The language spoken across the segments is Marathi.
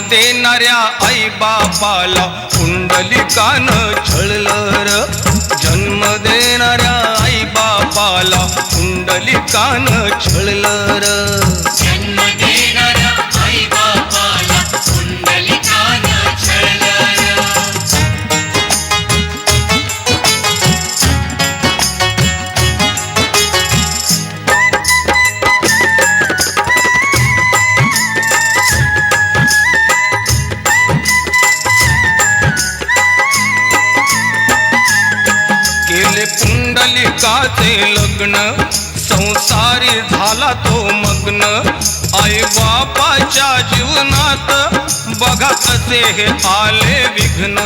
देणाऱ्या आई बापाला कुंडलिकानं छळलं र. जन्म देणाऱ्या आई बापाला कुंडलिकानं छळलं एकाचे लग्न संसारी झाला तो मग्न. आई बापाच्या जीवनात बघा कसे हे आले विघ्न.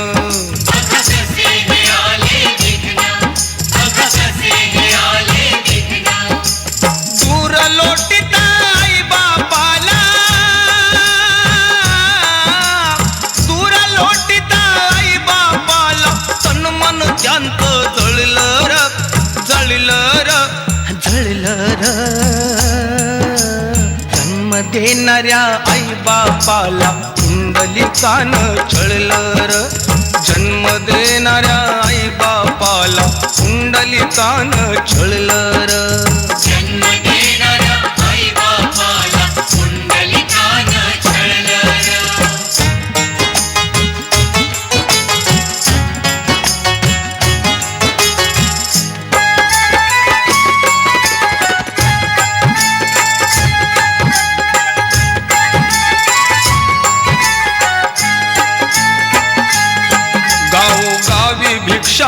देणाऱ्या आई बापाला कुंडलिकान छळलर जन्म देणाऱ्या आई बापाला कुंडलिकान छळलर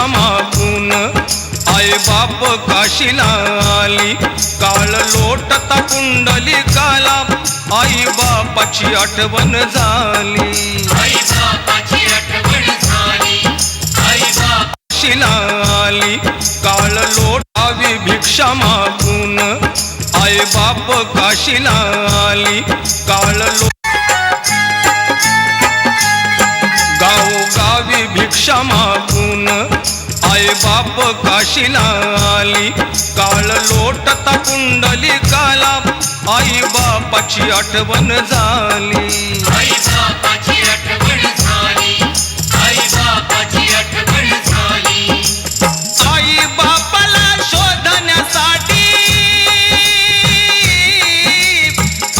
मागून. आई बाप काशीला आली. काळ लोटता कुंडली काला. आई बापाची आठवण झाली. आई बापाची आठवण झाली. आई बाप काशीला आली. काळ लोटावी भिक्षा मागून. आई बाप काशीला आली. काळ लो गावोगावी भिक्षा मागून. आई बाप काशीला आली. काळ लोटता कुंडली काला. आई बापाची आठवण झाली. आई बापाची आठवण झाली. आई बापाची आठवण झाली. आई बापाला शोधण्यासाठी.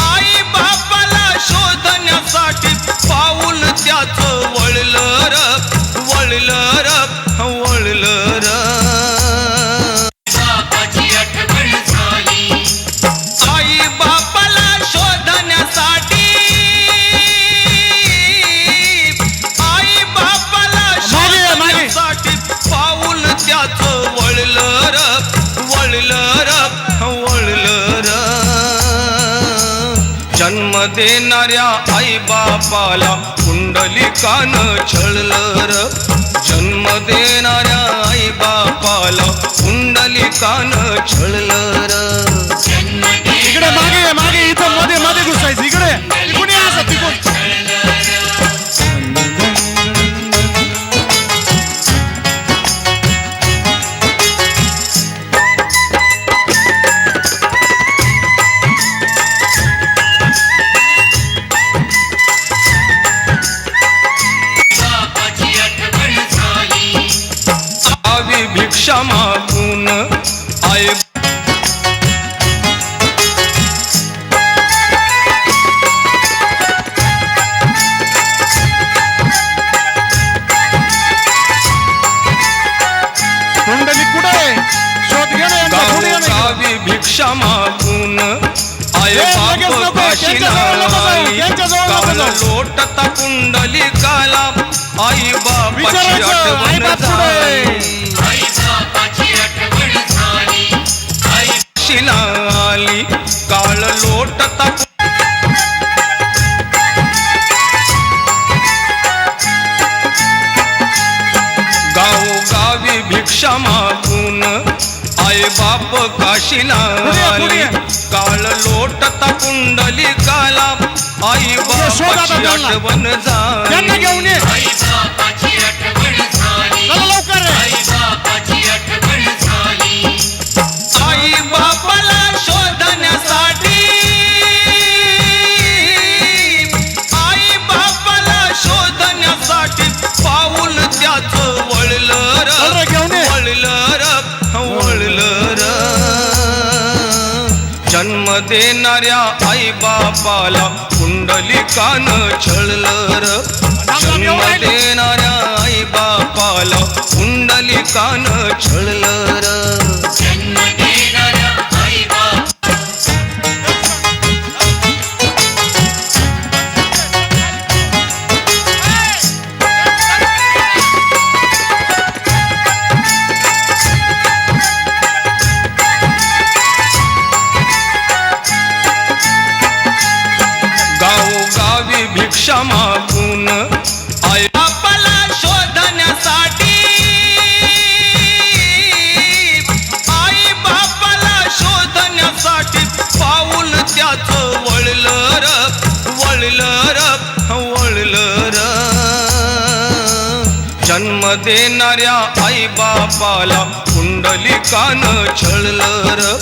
आई बापाला शोधण्यासाठी पाऊल त्याचं वळलं र वळलं देणाऱ्या आई बापाला कुंडलिकानं छळलं जन्म देणाऱ्या आई बापाला कुंडलिकानं छळलं भिक्षा मागून? गावोगावी भिक्षा मागून बाप काशीला. लोटता कुंडली काला आई बापाची आठवण? झाली आई बापाची आठवण झाली आई काशीला आली काळ लोटता गावोगावी भिक्षा मागून आई बाप काशीला आली. काळ लोटता कुंडली काला आई बापाची. आठवण झाली देणाऱ्या आई बापाला कुंडलिकान छळलं र. जन्म देणाऱ्या आई बापाला कुंडलिकान छळलं भिक्षा मागून आई बापाला शोधण्यासाठी. आई बापाला शोधण्यासाठी पाऊल त्याच वळलं र वळलं र वळलं र. जन्म देणाऱ्या आई बापाला कुंडलिकान छळलं र